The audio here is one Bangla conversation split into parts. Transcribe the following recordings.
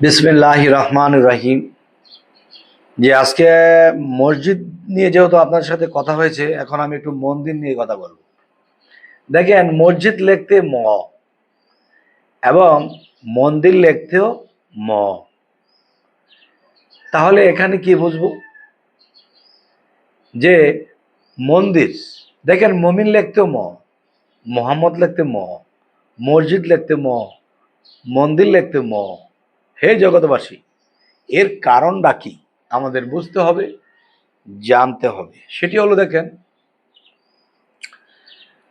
বিসমিল্লাহ রহমান রহিম। যে আজকে মসজিদ নিয়ে যেহেতু আপনার সাথে কথা হয়েছে, এখন আমি একটু মন্দির নিয়ে কথা বলব। দেখেন, মসজিদ লিখতে ম এবং মন্দির লিখতেও ম। তাহলে এখানে কি বুঝব? যে মন্দির, দেখেন, মমিন লিখতেও ম, মোহাম্মদ লিখতে ম, মসজিদ লিখতে ম, মন্দির লিখতে ম। হে জগৎবাসী, এর কারণটা কি? আমাদের বুঝতে হবে, জানতে হবে। সেটি হলো দেখেন,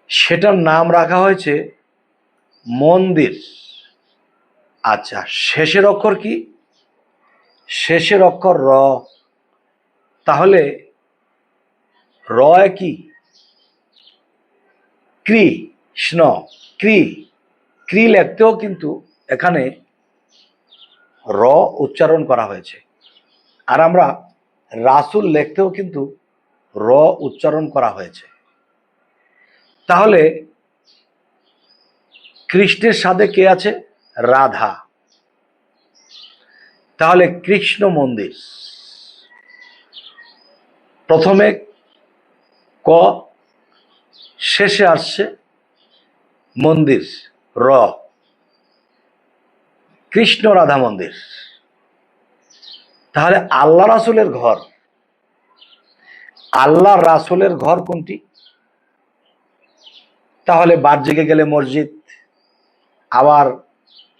সেটার নাম রাখা হয়েছে মন্দির। আচ্ছা শেষের অক্ষর কি? শেষের অক্ষর র। তাহলে র এ কি? কৃষ্ণ। কৃ কৃ লেখতেও কিন্তু এখানে র উচ্চারণ করা হয়েছে। আর আমরা রাসুল লেখতেও কিন্তু র উচ্চারণ করা হয়েছে। তাহলে কৃষ্ণের সাথে কে আছে? রাধা। তাহলে কৃষ্ণ মন্দির। প্রথমে ক, শেষে আসছে মন্দির, র। কৃষ্ণ রাধা মন্দির। তাহলে আল্লাহ রাসুলের ঘর। আল্লাহ রাসুলের ঘর কোনটি? তাহলে জেগে গেলে মসজিদ, আবার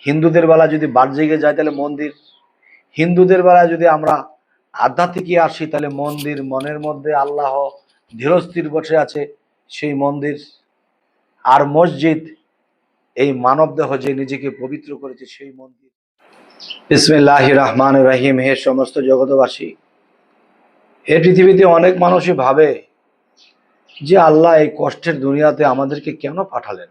হিন্দুদের বেলা যদি জেগে যায় তাহলে মন্দির। হিন্দুদের বেলায় যদি আমরা আধ্যাত্মিকে আসি তাহলে মন্দির, মনের মধ্যে আল্লাহ ধীরস্থির বসে আছে সেই মন্দির। আর মসজিদ এই মানব দেহ যে নিজেকে পবিত্র করেছে সেই মন্দির। বিসমিল্লাহ রহমান রহিম, হে সমস্ত জগতবাসী এই পৃথিবীতে অনেক মানুষই ভাবে যে আল্লাহ এই কষ্টের দুনিয়াতে আমাদেরকে কেন পাঠালেন?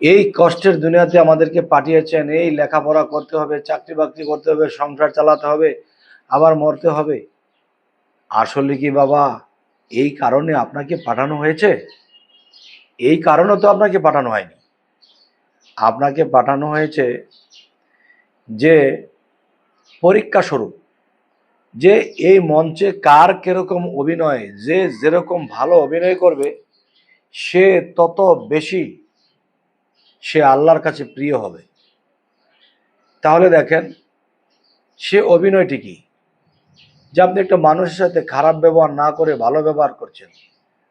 এই কষ্টের দুনিয়াতে আমাদেরকে পাঠিয়েছেন, এই লেখাপড়া করতে হবে চাকরি বাকরি করতে হবে, সংসার চালাতে হবে, আবার মরতে হবে। আসলে কি বাবা, এই কারণে আপনাকে পাঠানো হয়েছে? এই কারণে তো আপনাকে পাঠানো হয়নি। আপনাকে পাঠানো হয়েছে যে পরীক্ষা স্বরূপ, যে এই মঞ্চে কার কীরকম অভিনয়, যে যেরকম ভালো অভিনয় করবে, সে তত বেশি সে আল্লাহর কাছে প্রিয় হবে। তাহলে দেখেন, সে অভিনয়টি কি? যে আপনি একটা মানুষের সাথে খারাপ ব্যবহার না করে ভালো ব্যবহার করছেন,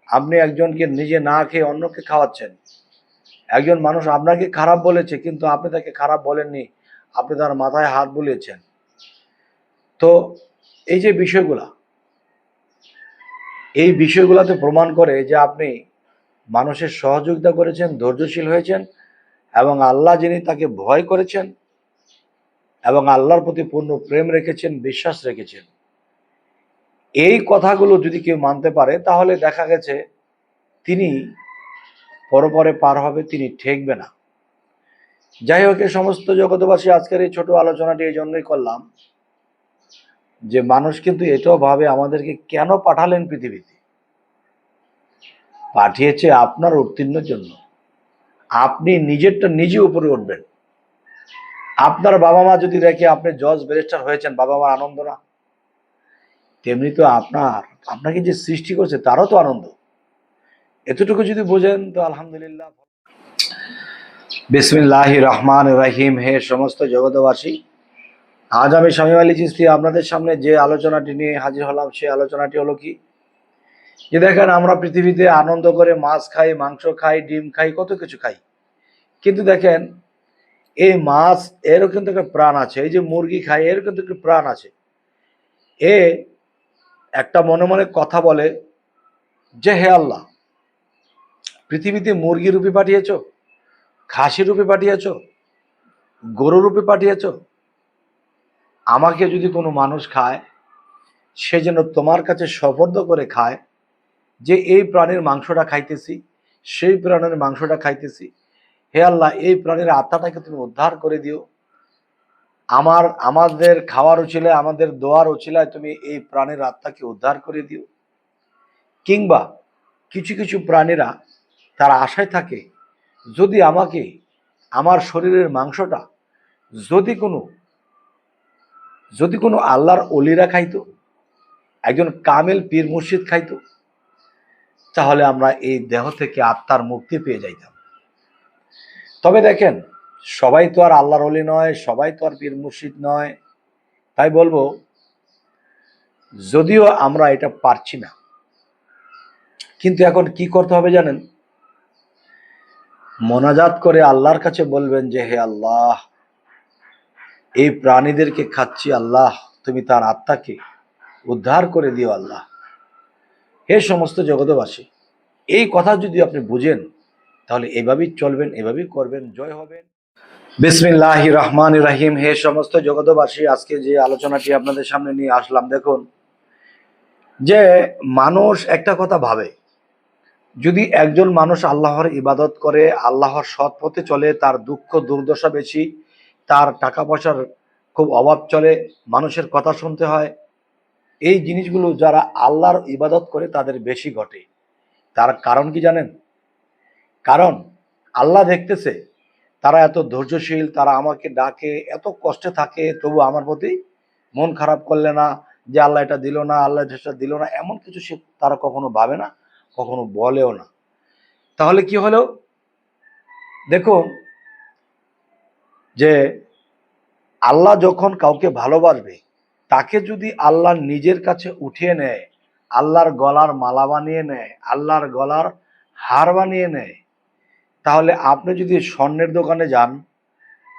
আপনি একজনকে নিজে না খেয়ে অন্যকে খাওয়াচ্ছেন একজন মানুষ আপনাকে খারাপ বলেছে, কিন্তু আপনি তাকে খারাপ বলেননি, আপনি তার মাথায় হাত বুলিয়েছেন। তো এই যে বিষয়গুলা, এই বিষয়গুলাতে প্রমাণ করে যে আপনি মানুষের সহযোগিতা করেছেন, ধৈর্যশীল হয়েছেন এবং আল্লাহ যিনি তাকে ভয় করেছেন এবং আল্লাহর প্রতি পূর্ণ প্রেম রেখেছেন, বিশ্বাস রেখেছেন। এই কথাগুলো যদি কেউ মানতে পারে, তাহলে দেখা গেছে তিনি পরপরে পার হবে, তিনি ঠেকবে না। যাই হোক সমস্ত জগতবাসী আজকের এই ছোট আলোচনাটি এই জন্যই করলাম যে মানুষ কিন্তু এটাও ভাবে আমাদেরকে কেন পাঠালেন পৃথিবীতে? পাঠিয়েছে আপনার উত্তীর্ণের জন্য। আপনি নিজেরটা নিজে উপরে উঠবেন। আপনার বাবা মা যদি রেখে আপনি জজ ব্যারিস্টার হয়েছেন, বাবা মার আনন্দ না? তেমনি তো আপনার, আপনাকে যে সৃষ্টি করছে, তারও তো আনন্দ। এতটুকু যদি বোঝেন তো আলহামদুলিল্লাহ বিসমিল্লাহ রহমান রহিম। হে সমস্ত জগতবাসী আজ আমি স্বামী আলী চিস্তি আপনাদের সামনে। যে আলোচনাটি নিয়ে হাজির হলাম, সেই আলোচনাটি হলো কি? যে দেখেন, আমরা পৃথিবীতে আনন্দ করে মাছ খাই, মাংস খাই, ডিম খাই, কত কিছু খাই। কিন্তু দেখেন, এই মাছ, এরও কিন্তু একটা প্রাণ আছে। এই যে মুরগি খাই এর কিন্তু একটা প্রাণ আছে। এ একটা মনে মনে কথা বলে যে, হে আল্লাহ পৃথিবীতে মুরগি রূপে পাঠিয়েছ? খাসি রূপে পাঠিয়েছ? গরু রূপে পাঠিয়েছ? আমাকে যদি কোনো মানুষ খায়, সে যেন তোমার কাছে সফর্দ করে খায় যে এই প্রাণীর মাংসটা খাইতেছি, সেই প্রাণীর মাংসটা খাইতেছি। হে আল্লাহ, এই প্রাণীর আত্মাটাকে তুমি উদ্ধার করে দিও। আমার, আমাদের খাওয়ার উচিলায় আমাদের দোয়ার উচিলায় তুমি এই প্রাণীর আত্মাকে উদ্ধার করে দিও। কিংবা কিছু কিছু প্রাণীরা তারা আশায় থাকে, যদি আমাকে, আমার শরীরের মাংসটা যদি কোনো যদি কোনো আল্লাহর অলিরা খাইতো, একজন কামেল পীর মুর্শিদ খাইতো, তাহলে আমরা এই দেহ থেকে আত্মার মুক্তি পেয়ে যাইতাম। তবে দেখেন, সবাই তো আর আল্লাহর অলি নয়, সবাই তো আর পীর মুর্শিদ নয়। তাই বলব, যদিও আমরা এটা পারছি না, কিন্তু এখন কি করতে হবে জানেন? মোনাজাত করে আল্লাহর কাছে বলবেন যে, হে আল্লাহ, এই প্রাণীদেরকে খাচ্ছি, আল্লাহ, তুমি তার আত্মাকে উদ্ধার করে দিও, আল্লাহ। হে সমস্ত জগতবাসী এই কথা যদি আপনি বুঝেন, তাহলে এভাবেই চলবেন, এভাবেই করবেন। জয় হবেন বিসমিল্লাহ রহমান রাহিম। হে সমস্ত জগতবাসী আজকে যে আলোচনাটি আপনাদের সামনে নিয়ে আসলাম, দেখুন, যে মানুষ একটা কথা ভাবে যদি একজন মানুষ আল্লাহর ইবাদত করে, আল্লাহর সৎ পথে চলে, তার দুঃখ, দুর্দশা বেশি, তার টাকা পয়সার খুব অভাব চলে, মানুষের কথা শুনতে হয়, এই জিনিসগুলো যারা আল্লাহর ইবাদত করে তাদের বেশি ঘটে। তার কারণ কি জানেন? কারণ আল্লাহ দেখতেছে, তারা এত ধৈর্যশীল, তারা আমাকে ডাকে, এত কষ্টে থাকে, তবু আমার প্রতি মন খারাপ করলে না, যে আল্লাহ এটা দিল না, আল্লাহ এটা দিল না, এমন কিছু সে তারা কখনো ভাবে না। কখনো বলেও না। তাহলে কি হলো? দেখুন, যে আল্লাহ যখন কাউকে ভালোবাসবে, তাকে যদি আল্লাহ নিজের কাছে উঠিয়ে নেয়, আল্লাহর গলার মালা বানিয়ে নেয়, আল্লাহর গলার হার বানিয়ে নেয়, তাহলে আপনি যদি স্বর্ণের দোকানে যান,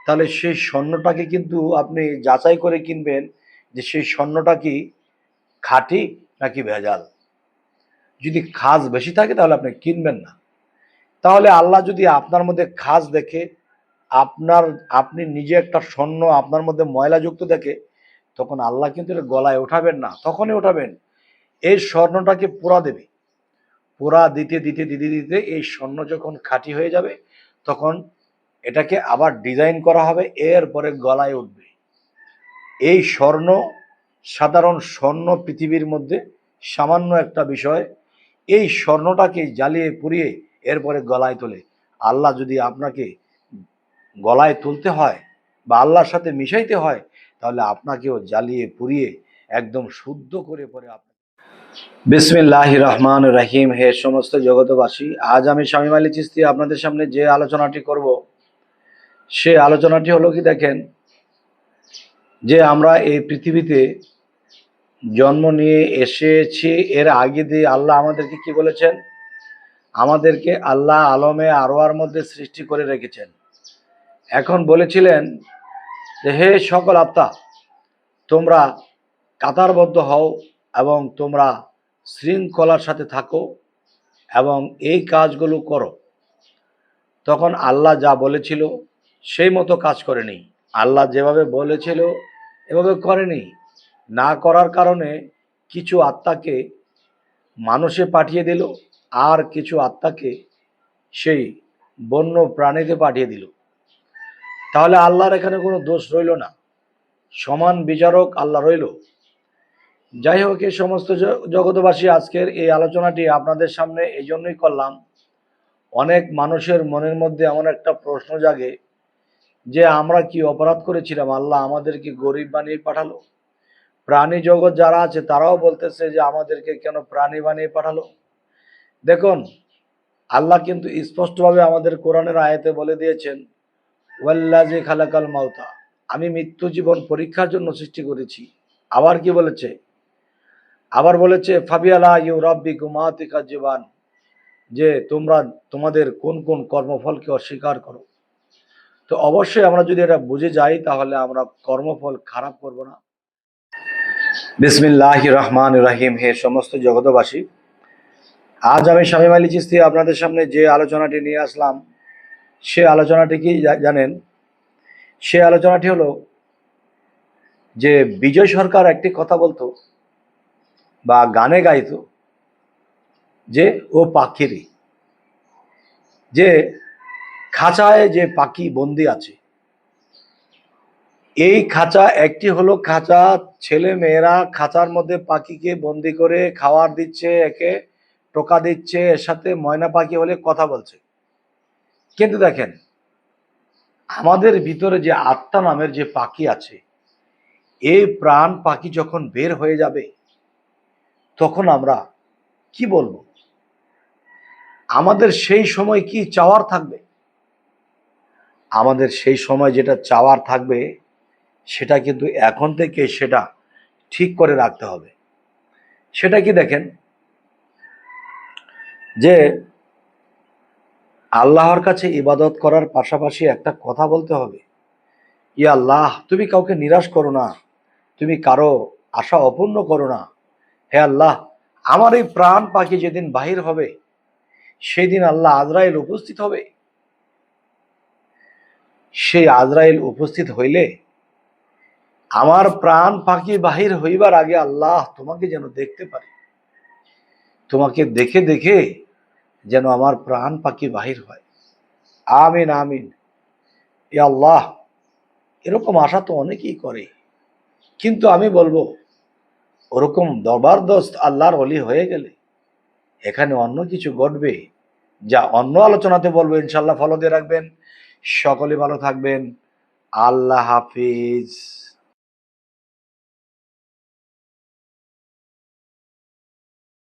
তাহলে সেই স্বর্ণটাকে কিন্তু আপনি যাচাই করে কিনবেন যে সেই স্বর্ণটা কি খাঁটি নাকি ভেজাল। যদি খাজ বেশি থাকে, তাহলে আপনি কিনবেন না। তাহলে আল্লাহ যদি আপনার মধ্যে খাজ দেখে, আপনার, আপনি নিজে একটা স্বর্ণ, আপনার মধ্যে ময়লাযুক্ত দেখে, তখন আল্লাহ কিন্তু এটা গলায় ওঠাবেন না, তখনই ওঠাবেন। এই স্বর্ণটাকে পোড়া দেবে। পোড়া দিতে দিতে দিতে দিতে এই স্বর্ণ যখন খাঁটি হয়ে যাবে, তখন এটাকে আবার ডিজাইন করা হবে, এরপরে গলায় উঠবে। এই স্বর্ণ, সাধারণ স্বর্ণ পৃথিবীর মধ্যে সামান্য একটা বিষয় এই স্বর্ণটাকে জ্বালিয়ে পুড়িয়ে এরপরে গলায় তোলে। আল্লাহ যদি আপনাকে গলায় তুলতে হয় বা আল্লাহর সাথে মিশাইতে হয়, তাহলে আপনাকেও জ্বালিয়ে পুড়িয়ে একদম শুদ্ধ করে পরে আপনাকে বিসমিল্লাহ রহমান রাহিম। হে সমস্ত জগতবাসী আজ আমি শামীম আলী চিস্তি আপনাদের সামনে যে আলোচনাটি করব, সে আলোচনাটি হলো কি দেখেন, যে আমরা এই পৃথিবীতে জন্ম নিয়ে এসেছি। এর আগে দিয়ে আল্লাহ আমাদেরকে কি বলেছেন? আমাদেরকে আল্লাহ আলমে আরোয়ার মধ্যে সৃষ্টি করে রেখেছেন। এখন বলেছিলেন যে, হে সকল আত্মা, তোমরা কাতারবদ্ধ হও এবং তোমরা শৃঙ্খলার সাথে থাকো এবং এই কাজগুলো করো। তখন আল্লাহ যা বলেছিল, সেই মতো কাজ করেনি। আল্লাহ যেভাবে বলেছিল, এভাবে করেনি। না করার কারণে কিছু আত্মাকে মানুষে পাঠিয়ে দিল, আর কিছু আত্মাকে সেই বন্য প্রাণীতে পাঠিয়ে দিল। তাহলে আল্লাহর এখানে কোনো দোষ রইল না। সমান বিচারক আল্লাহ রইল। যাই হোক, এই সমস্ত জগতবাসী আজকের এই আলোচনাটি আপনাদের সামনে এই জন্যই করলাম। অনেক মানুষের মনের মধ্যে এমন একটা প্রশ্ন জাগে যে, আমরা কি অপরাধ করেছিলাম? আল্লাহ আমাদেরকে গরিব বানিয়ে পাঠালো। প্রাণী জগৎ যারা আছে, তারাও বলতেছে যে আমাদেরকে কেন প্রাণী বানিয়ে পাঠালো? দেখুন, আল্লাহ কিন্তু স্পষ্টভাবে আমাদের কোরআনের আয়াতে বলে দিয়েছেন ওয়াল্লাজি খালাকাল মাউতা। আমি মৃত্যু জীবন পরীক্ষার জন্য সৃষ্টি করেছি। আবার কি বলেছে? আবার বলেছে, ফাবিয়ালা ইউ রব্বি গুমাতিকা জীবান। যে তোমরা, তোমাদের কোন কোন কর্মফলকে অস্বীকার করো। তো অবশ্যই আমরা যদি এটা বুঝে যাই, তাহলে আমরা কর্মফল খারাপ করব না। বিসমিল্লাহ রহমান রাহিম। হে সমস্ত জগতবাসী আজ আমি স্বামী আলী চিস্তি আপনাদের সামনে যে আলোচনাটি নিয়ে আসলাম, সে আলোচনাটি কি জানেন? সে আলোচনাটি হলো যে বিজয় সরকার একটি কথা বলতো বা গানে গাইত যে, ও পাখিরি। যে খাঁচায় যে পাখি বন্দি আছে এই খাঁচা একটি হলো খাঁচা, ছেলে মেয়েরা খাঁচার মধ্যে পাখিকে বন্দি করে খাওয়ার দিচ্ছে, একে টোকা দিচ্ছে, এর সাথে ময়না পাখি হলে কথা বলছে। কিন্তু দেখেন, আমাদের ভিতরে যে আত্মা নামের যে পাখি আছে, এই প্রাণ পাখি যখন বের হয়ে যাবে, তখন আমরা কি বলব? আমাদের সেই সময় কি চাওয়ার থাকবে? আমাদের সেই সময় যেটা চাওয়ার থাকবে সেটা কিন্তু এখন থেকে সেটা ঠিক করে রাখতে হবে। সেটা কি দেখেন? যে আল্লাহর কাছে ইবাদত করার পাশাপাশি একটা কথা বলতে হবে। ইয়া আল্লাহ, তুমি কাউকে নিরাশ করো না। তুমি কারও আশা অপূর্ণ করো না। হে আল্লাহ, আমার এই প্রাণ পাখি যেদিন বাহির হবে সেই দিন আল্লাহ আজরাইল উপস্থিত হবে। সেই আজরাইল উপস্থিত হইলে আমার প্রাণ পাখি বাহির হইবার আগে আল্লাহ তোমাকে যেন দেখতে পারি। তোমাকে দেখে দেখে যেন আমার প্রাণ পাখি বাহির হয়। আমিন আমিন। এ আল্লাহ, এরকম আশা তো অনেকেই করে। কিন্তু আমি বলব, ওরকম জবরদস্ত আল্লাহর অলি হয়ে গেলে এখানে অন্য কিছু ঘটবে যা অন্য আলোচনাতে বলব ইনশাল্লাহ ফলো দিয়ে রাখবেন। সকলে ভালো থাকবেন। আল্লাহ হাফিজ।